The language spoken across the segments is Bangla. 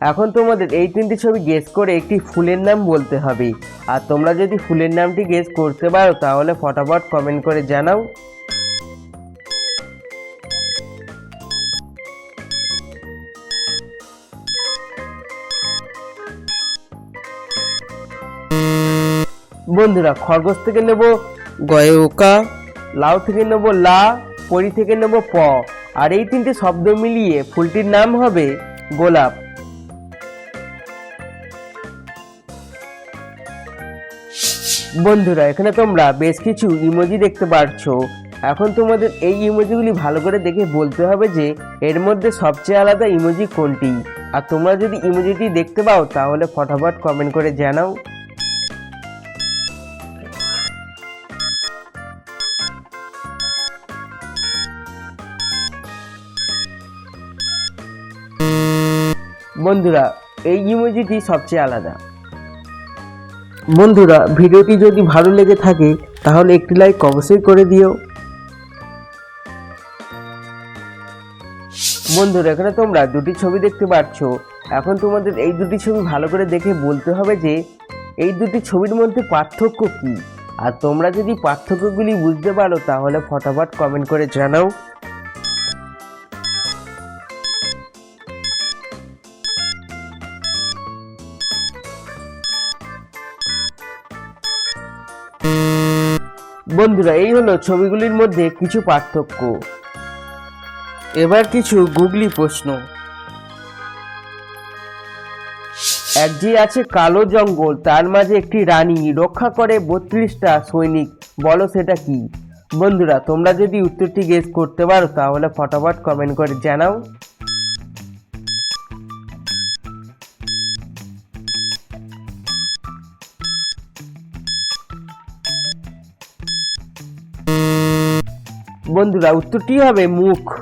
এখন তোমাদের এই তিনটি ছবি গেস করে একটি ফুলের নাম বলতে হবে। আর তোমরা যদি ফুলের নামটি গেস করতে পারো, তাহলে ফটাফট কমেন্ট করে জানাও। বন্ধুরা, খরগোশ থেকে নেব গয়কা, লাউ থেকে নেব লা, পরি থেকে নেব প। আর এই তিনটে শব্দ মিলিয়ে ফুলটির নাম হবে গোলাপ। বন্ধুরা, এখানে তোমরা বেশ কিছু ইমোজি দেখতে পাচ্ছো এখন তোমাদের এই ইমোজিগুলি ভালো করে দেখে বলতে হবে যে, এর মধ্যে সবচেয়ে আলাদা ইমোজি কোনটি? আর তোমরা যদি ইমোজিটি দেখতে পাও, তাহলে ফটাফট কমেন্ট করে জানাও। বন্ধুরা, এই ইমোজিটি সবচেয়ে আলাদা। বন্ধুরা, ভিডিওটি যদি ভালো লেগে থাকে, তাহলে একটি লাইক অবশ্যই করে দিও। বন্ধুরা, এখানে তোমরা দুটি ছবি দেখতে পাচ্ছ। এখন তোমাদের এই দুটি ছবি ভালো করে দেখে বলতে হবে যে, এই দুটি ছবির মধ্যে পার্থক্য কি? আর তোমরা যদি পার্থক্যগুলি বুঝতে পারো, তাহলে ফটাফট কমেন্ট করে জানাও। বন্ধুরা, এই হলো ছবিগুলির মধ্যে কিছু পার্থক্য। এবার কিছু গুগলি প্রশ্ন। এক যে আছে কালো জঙ্গল, তার মাঝে একটি রানী রক্ষা করে বত্রিশটা সৈনিক। বলো সেটা কি? বন্ধুরা, তোমরা যদি উত্তরটি গেস করতে পারো, তাহলে ফটাফট কমেন্ট করে জানাও। বন্ধুরা, উত্তরটি হবে মুখ।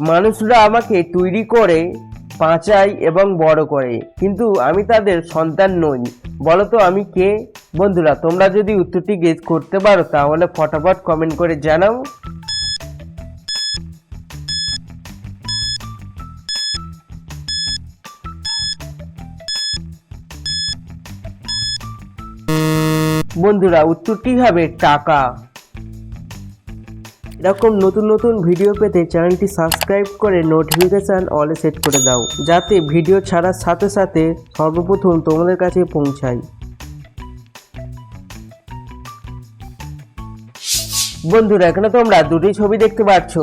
মানুষরা আমাকে তৈরি করে, বাঁচায় এবং বড় করে। কিন্তু আমি তাদের সন্তান নই। বলো তো আমি কে? বন্ধুরা, তোমরা যদি উত্তরটি গেজ করতে পারো, তাহলে ফটাফট কমেন্ট করে জানাও। বন্ধুরা উত্তরটি হবে টাকা? এরকম নতুন নতুন ভিডিও পেতে চ্যানেলটি সাবস্ক্রাইব করে নোটিফিকেশান অলে সেট করে দাও, যাতে ভিডিও ছাড়ার সাথে সাথে সর্বপ্রথম তোমাদের কাছে পৌঁছায়। বন্ধুরা, এখানে তোমরা দুটি ছবি দেখতে পাচ্ছ।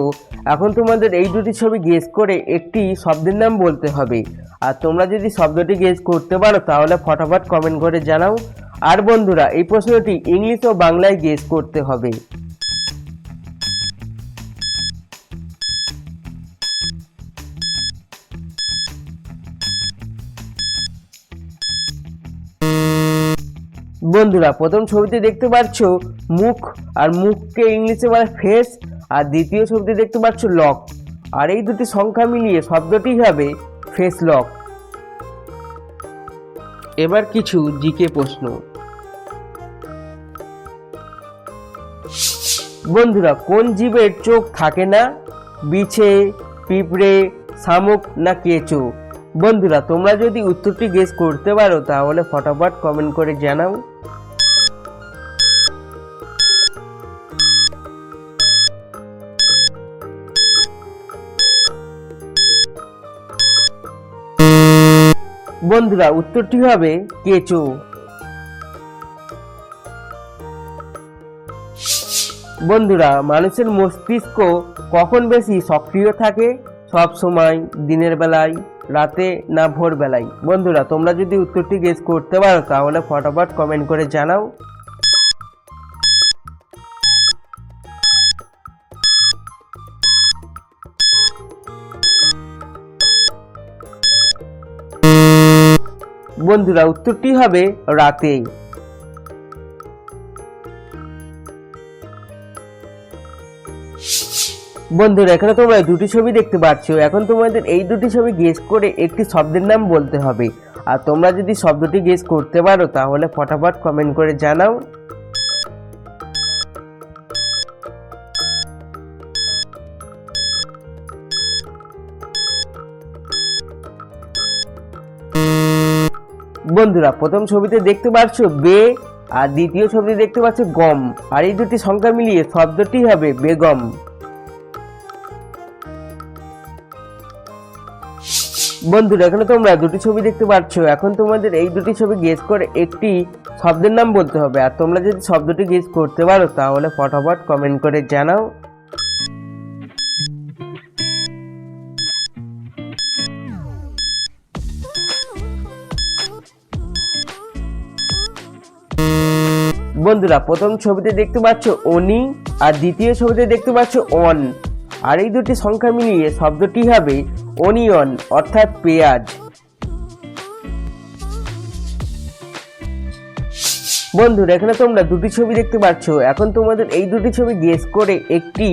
এখন তোমাদের এই দুটি ছবি গেস করে একটি শব্দের নাম বলতে হবে। আর তোমরা যদি শব্দটি গেস করতে পারো, তাহলে ফটাফট কমেন্ট করে জানাও। আর বন্ধুরা, এই প্রশ্নটি ইংলিশ ও বাংলায় গেস করতে হবে। বন্ধুরা, প্রথম ছবিতে দেখতে পাচ্ছ মুখ, আর মুখকে ইংলিশে বলে ফেস আর দ্বিতীয় ছবিতে দেখতে পাচ্ছ লক আর এই দুটি সংখ্যা মিলিয়ে শব্দটি হবে ফেস লক এবার কিছু জিকে প্রশ্ন। বন্ধুরা, কোন জীবের চোখ থাকে না? বিছে, পিঁপড়ে, শামুক না কেঁচো? বন্ধুরা, তোমরা যদি উত্তরটি গেস করতে পারো, তাহলে ফটাফট কমেন্ট করে জানাও। বন্ধুরা, উত্তরটি হবে কেঁচো। বন্ধুরা, মানুষের মস্তিষ্ক কখন বেশি সক্রিয় থাকে? সব সময়, দিনের বেলায়, রাতে না ভোরবেলায়? বন্ধুরা, তোমরা যদি উত্তরটি গেস করতে পারো, তাহলে ফটাফট কমেন্ট করে জানাও। বন্ধুরা, উত্তরটি হবে রাতেই বন্ধুরা, এখানে তোমরা দুটি ছবি দেখতে পাচ্ছ। এখন তোমাদের এই দুটি ছবি গেস করে একটি শব্দের নাম বলতে হবে। আর তোমরা যদি শব্দটি গেস করতে পারো, তাহলে ফটাফট কমেন্ট করে জানাও। বন্ধুরা, প্রথম ছবিতে দেখতে পাচ্ছ বে, আর দ্বিতীয় ছবিতে দেখতে পাচ্ছ গম। আর এই দুটি সংখ্যা মিলিয়ে শব্দটি হবে বেগম। বন্ধুরা, এখানে তোমরা দুটি ছবি দেখতে পাচ্ছ। এখন তোমাদের এই দুটি ছবি গেস করে একটি শব্দের নাম বলতে হবে। আর তোমরা যদি শব্দটি গেস করতে পারো, তাহলে ফটাফট কমেন্ট করে জানাও। বন্ধুরা, প্রথম ছবিতে দেখতে পাচ্ছ অনি, আর দ্বিতীয় ছবিতে দেখতে পাচ্ছ অন। আর এই দুটি সংখ্যা মিলিয়ে শব্দটি হবে অনিয়ন, অর্থাৎ পেঁয়াজ। বন্ধুরা, এখানে তোমরা দুটি ছবি দেখতে পাচ্ছ এখন তোমাদের এই দুটি ছবি গেস করে একটি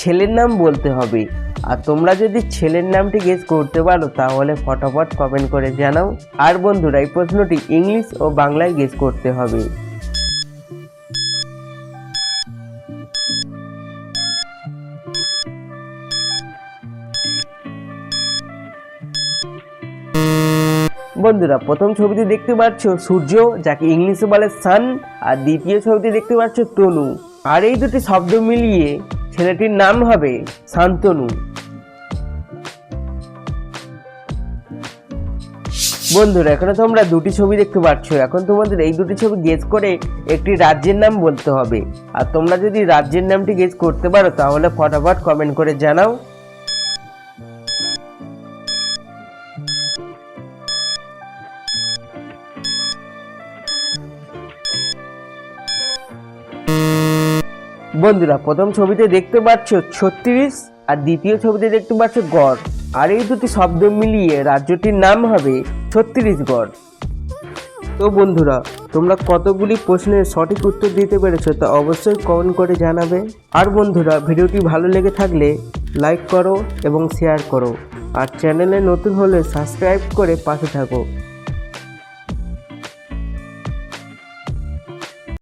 ছেলের নাম বলতে হবে। আর তোমরা যদি ছেলের নামটি গেস করতে পারো, তাহলে ফটাফট কমেন্ট করে জানাও। আর বন্ধুরা, এই প্রশ্নটি ইংলিশ ও বাংলায় গেস করতে হবে। বন্ধুরা, প্রথম ছবিতে দেখতে পাচ্ছ সূর্য, যাকে ইংলিশে বলে সান আর দ্বিতীয় ছবিতে দেখতে পাচ্ছ তনু। আর এই দুটি শব্দ মিলিয়ে ছেলেটির নাম হবে শান্তনু। বন্ধুরা, এখানে তোমরা দুটি ছবি দেখতে পাচ্ছ। এখন তোমাদের এই দুটি ছবি গেস করে একটি রাজ্যের নাম বলতে হবে। আর তোমরা যদি রাজ্যের নামটি গেস করতে পারো, তাহলে ফটাফট কমেন্ট করে জানাও। বন্ধুরা, প্রথম ছবিতে দেখতে পাচ্ছ ছত্রিশ আর দ্বিতীয় ছবিতে দেখতে পাচ্ছ গড়। আর এই দুটি শব্দ মিলিয়ে রাজ্যটির নাম হবে ছত্রিশগড় তো বন্ধুরা, তোমরা কতগুলি প্রশ্নের সঠিক উত্তর দিতে পেরেছ তা অবশ্যই কমেন্ট করে জানাবে। আর বন্ধুরা, ভিডিওটি ভালো লেগে থাকলে লাইক করো এবং শেয়ার করো। আর চ্যানেলে নতুন হলে সাবস্ক্রাইব করে পাশে থাকো।